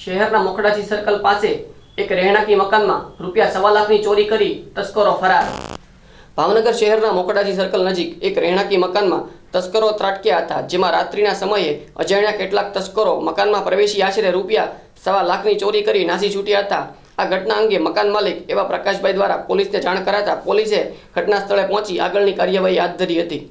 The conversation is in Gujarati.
શહેરના મોખડાજી સર્કલ પાસે એક રહેણાંકી મકાનમાં રૂપિયા સવા લાખની ચોરી કરી તસ્કરો ફરાર. ભાવનગર શહેરના મોકડાજી સર્કલ નજીક એક રહેણાંકી મકાનમાં તસ્કરો ત્રાટક્યા હતા, જેમાં રાત્રિના સમયે અજાણ્યા કેટલાક તસ્કરો મકાનમાં પ્રવેશી આશરે રૂપિયા સવા લાખની ચોરી કરી નાસી છૂટ્યા હતા. આ ઘટના અંગે મકાન માલિક એવા પ્રકાશભાઈ દ્વારા પોલીસને જાણ કરાતા પોલીસે ઘટના સ્થળે પહોંચી આગળની કાર્યવાહી હાથ ધરી હતી.